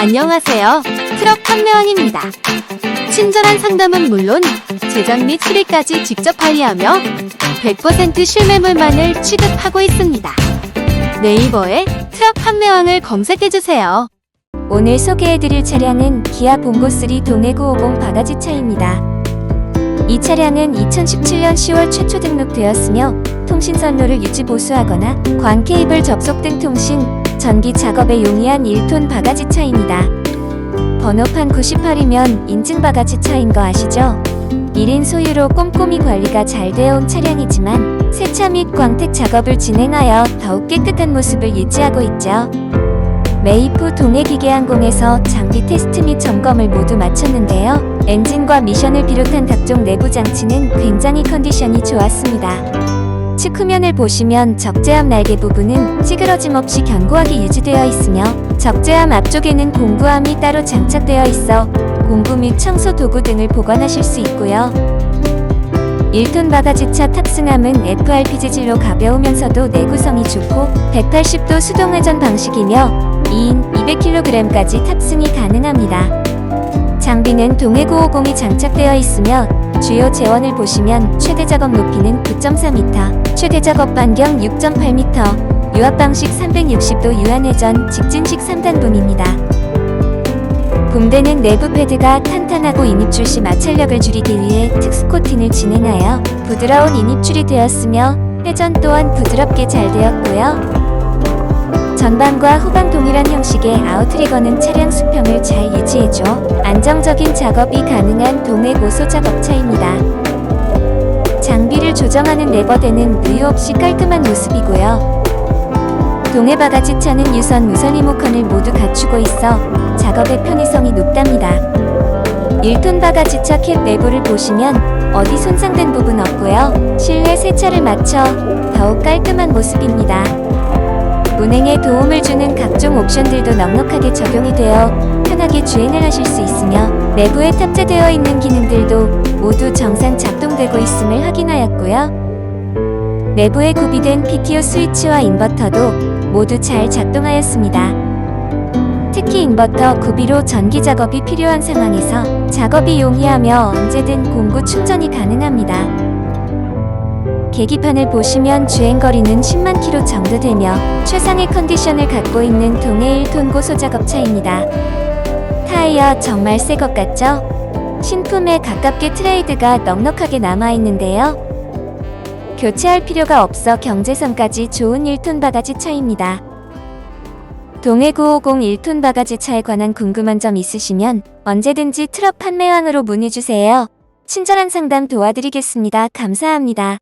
안녕하세요. 트럭 판매왕입니다. 친절한 상담은 물론 제작 및 수리까지 직접 관리하며 100% 실매물만을 취급하고 있습니다. 네이버에 트럭 판매왕을 검색해주세요. 오늘 소개해드릴 차량은 기아 봉고3 동해 950 바가지차입니다. 이 차량은 2017년 10월 최초 등록되었으며 통신선로를 유지 보수하거나 광 케이블 접속 등 통신, 전기 작업에 용이한 1톤 바가지 차입니다. 번호판 98이면 인증 바가지 차인 거 아시죠? 1인 소유로 꼼꼼히 관리가 잘 되어 온 차량이지만 세차 및 광택 작업을 진행하여 더욱 깨끗한 모습을 유지하고 있죠. 메이프 동해기계항공에서 장비 테스트 및 점검을 모두 마쳤는데요. 엔진과 미션을 비롯한 각종 내부 장치는 굉장히 컨디션이 좋았습니다. 측 후면을 보시면 적재함 날개 부분은 찌그러짐 없이 견고하게 유지되어 있으며 적재함 앞쪽에는 공구함이 따로 장착되어 있어 공구 및 청소 도구 등을 보관하실 수 있고요. 1톤 바가지차 탑승함은 FRP 재질로 가벼우면서도 내구성이 좋고 180도 수동 회전 방식이며 2인 200kg까지 탑승이 가능합니다. 장비는 동해 950이 장착되어 있으며 주요 재원을 보시면 최대 작업 높이는 9.4m, 최대 작업 반경 6.8m, 유압 방식 360도 유한회전 직진식 3단분입니다. 봄대는 내부 패드가 탄탄하고 인입줄 시 마찰력을 줄이기 위해 특수 코팅을 진행하여 부드러운 인입줄이 되었으며 회전 또한 부드럽게 잘 되었고요. 전방과 후방 동일한 형식의 아웃트리거는 차량 수평을 잘 유지해줘 안정적인 작업이 가능한 동해 고소 작업차입니다. 장비를 조정하는 레버대는 누유 없이 깔끔한 모습이고요. 동해 바가지 차는 유선 무선 리모컨을 모두 갖추고 있어 작업의 편의성이 높답니다. 1톤 바가지 차 캡 내부를 보시면 어디 손상된 부분 없고요. 실내 세차를 마쳐 더욱 깔끔한 모습입니다. 운행에 도움을 주는 각종 옵션들도 넉넉하게 적용이 되어 편하게 주행을 하실 수 있으며 내부에 탑재되어 있는 기능들도 모두 정상 작동되고 있음을 확인하였고요. 내부에 구비된 PTO 스위치와 인버터도 모두 잘 작동하였습니다. 특히 인버터 구비로 전기 작업이 필요한 상황에서 작업이 용이하며 언제든 공구 충전이 가능합니다. 계기판을 보시면 주행거리는 10만 킬로 정도 되며 최상의 컨디션을 갖고 있는 동해 1톤 고 소 작업차입니다. 타이어 정말 새 것 같죠? 신품에 가깝게 트레이드가 넉넉하게 남아있는데요. 교체할 필요가 없어 경제성까지 좋은 1톤 바가지 차입니다. 동해 950 1톤 바가지 차에 관한 궁금한 점 있으시면 언제든지 트럭 판매왕으로 문의주세요. 친절한 상담 도와드리겠습니다. 감사합니다.